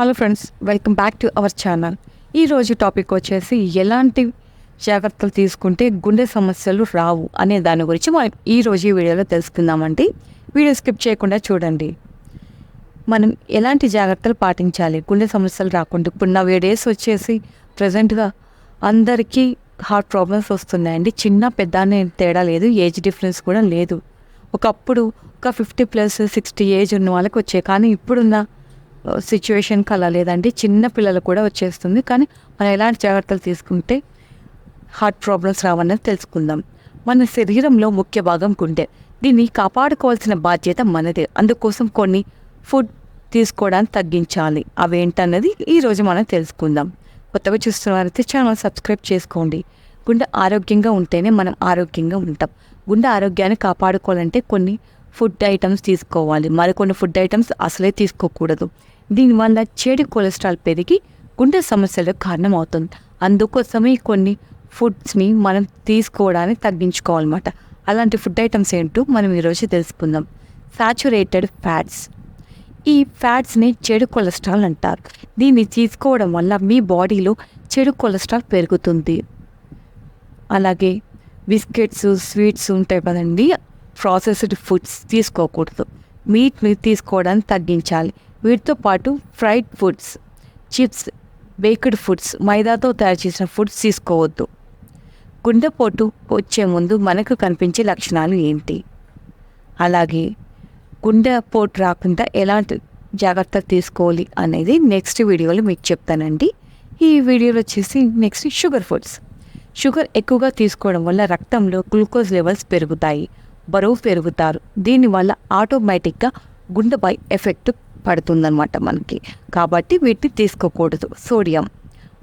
Hello friends welcome back to our channel ఈరోజు topic వచ్చేసి ఎలాంటి జాగ్రత్తలు తీసుకుంటే గుండె సమస్యలు రావు అనే దాని గురించి మనం ఈరోజు ఈ వీడియోలో తెలుసుకుందామండి. వీడియో స్కిప్ చేయకుండా చూడండి. మనం ఎలాంటి జాగ్రత్తలు పాటించాలి? గుండె సమస్యలు రాకుండా ఇప్పుడు నా డేస్ వచ్చేసి ప్రజెంట్గా అందరికీ హార్ట్ ప్రాబ్లమ్స్ వస్తున్నాయండి. చిన్న పెద్ద అనే తేడా లేదు ఏజ్ డిఫరెన్స్ కూడా లేదు. ఒకప్పుడు ఒక ఫిఫ్టీ ప్లస్ సిక్స్టీ ఏజ్ ఉన్న వాళ్ళకి వచ్చాయి కానీ ఇప్పుడున్న సిచ్యువేషన్కి అలా లేదండి. చిన్న పిల్లలు కూడా వచ్చేస్తుంది. కానీ మనం ఎలాంటి జాగ్రత్తలు తీసుకుంటే హార్ట్ ప్రాబ్లమ్స్ రావన్నది తెలుసుకుందాం. మన శరీరంలో ముఖ్య భాగం గుండె. దీన్ని కాపాడుకోవాల్సిన బాధ్యత మనదే. అందుకోసం కొన్ని ఫుడ్ తీసుకోవడానికి తగ్గించాలి. అవేంటన్నది ఈరోజు మనం తెలుసుకుందాం. కొత్తగా చూస్తున్న వారైతే ఛానల్ సబ్స్క్రైబ్ చేసుకోండి. గుండె ఆరోగ్యంగా ఉంటేనే మనం ఆరోగ్యంగా ఉంటాం. గుండె ఆరోగ్యాన్ని కాపాడుకోవాలంటే కొన్ని ఫుడ్ ఐటమ్స్ తీసుకోవాలి. మరికొన్ని ఫుడ్ ఐటమ్స్ అసలే తీసుకోకూడదు. దీనివల్ల చెడు కొలెస్ట్రాల్ పెరిగి గుండె సమస్యలకు కారణమవుతుంది. అందుకోసమే కొన్ని ఫుడ్స్ని మనం తీసుకోవడానికి తగ్గించుకోవాలన్నమాట. అలాంటి ఫుడ్ ఐటమ్స్ ఏంటో మనం ఈరోజు తెలుసుకుందాం. సాచురేటెడ్ ఫ్యాట్స్ ఈ ఫ్యాట్స్ని చెడు కొలెస్ట్రాల్ అంటారు. దీన్ని తీసుకోవడం వల్ల మీ బాడీలో చెడు కొలెస్ట్రాల్ పెరుగుతుంది. అలాగే బిస్కెట్స్ స్వీట్స్ ఉంటాయి కదండి ప్రాసెస్డ్ ఫుడ్స్ తీసుకోకూడదు. మీట్ని తీసుకోవడానికి తగ్గించాలి. వీటితో పాటు fried foods chips baked foods మైదాతో తయారు చేసిన ఫుడ్స్ తీసుకోవద్దు. గుండెపోటు వచ్చే ముందు మనకు కనిపించే లక్షణాలు ఏంటి? అలాగే గుండెపోటు రాకుండా ఎలాంటి జాగ్రత్త తీసుకోవాలి అనేది నెక్స్ట్ వీడియోలో మీకు చెప్తానండి. ఈ వీడియోలో వచ్చేసి నెక్స్ట్ షుగర్ ఫుడ్స్. షుగర్ ఎక్కువగా తీసుకోవడం వల్ల రక్తంలో గ్లూకోజ్ లెవెల్స్ పెరుగుతాయి. బరువు పెరుగుతారు. దీనివల్ల ఆటోమేటిక్గా గుండెపై ఎఫెక్ట్ పడుతుందన్నమాట మనకి. కాబట్టి వీటిని తీసుకోకూడదు. సోడియం.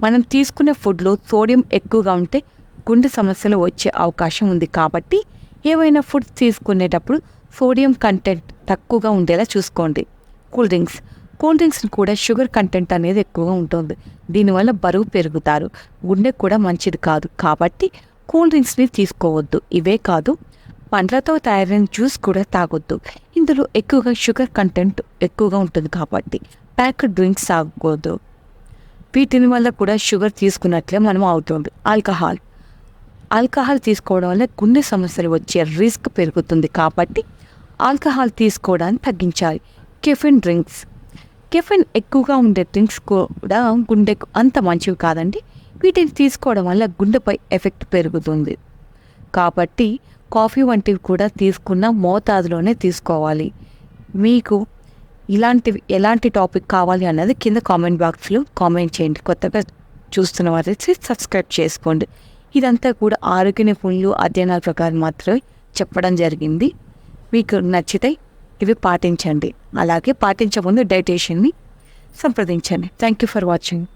మనం తీసుకునే ఫుడ్లో సోడియం ఎక్కువగా ఉంటే గుండె సమస్యలు వచ్చే అవకాశం ఉంది. కాబట్టి ఏవైనా ఫుడ్స్ తీసుకునేటప్పుడు సోడియం కంటెంట్ తక్కువగా ఉండేలా చూసుకోండి. కూల్ డ్రింక్స్ కూల్ డ్రింక్స్ కూడా షుగర్ కంటెంట్ అనేది ఎక్కువగా ఉంటుంది. దీనివల్ల బరువు పెరుగుతారు. గుండె కూడా మంచిది కాదు. కాబట్టి కూల్ డ్రింక్స్ని తీసుకోవద్దు. ఇవే కాదు. పండ్లతో తయారైన జ్యూస్ కూడా తాగొద్దు. ఇందులో ఎక్కువగా షుగర్ కంటెంట్ ఎక్కువగా ఉంటుంది కాబట్టి ప్యాక్డ్ డ్రింక్స్ తాగకూడదు వీటిని వల్ల కూడా షుగర్ తీసుకున్నట్లే మనం అవుతుంది ఆల్కహాల్. ఆల్కహాల్ తీసుకోవడం వల్ల గుండె సమస్యలు వచ్చే రిస్క్ పెరుగుతుంది కాబట్టి ఆల్కహాల్ తీసుకోవడాన్ని తగ్గించాలి. Caffeine drinks. కెఫిన్ ఎక్కువగా ఉండే డ్రింక్స్ కూడా గుండెకు అంత మంచివి కాదండి. వీటిని తీసుకోవడం వల్ల గుండెపై ఎఫెక్ట్ పెరుగుతుంది. కాబట్టి కాఫీ వంటివి కూడా తీసుకున్న మోతాదులోనే తీసుకోవాలి. మీకు ఇలాంటివి ఎలాంటి టాపిక్ కావాలి అన్నది కింద కామెంట్ బాక్స్లో కామెంట్ చేయండి. కొత్తగా చూస్తున్న వారైతే సబ్స్క్రైబ్ చేసుకోండి. ఇదంతా కూడా ఆరోగ్య నిపుణులు అధ్యయనాల ప్రకారం మాత్రమే చెప్పడం జరిగింది. మీకు నచ్చితే ఇవి పాటించండి. అలాగే పాటించే ముందు డైటేషన్ని సంప్రదించండి. Thank you for watching.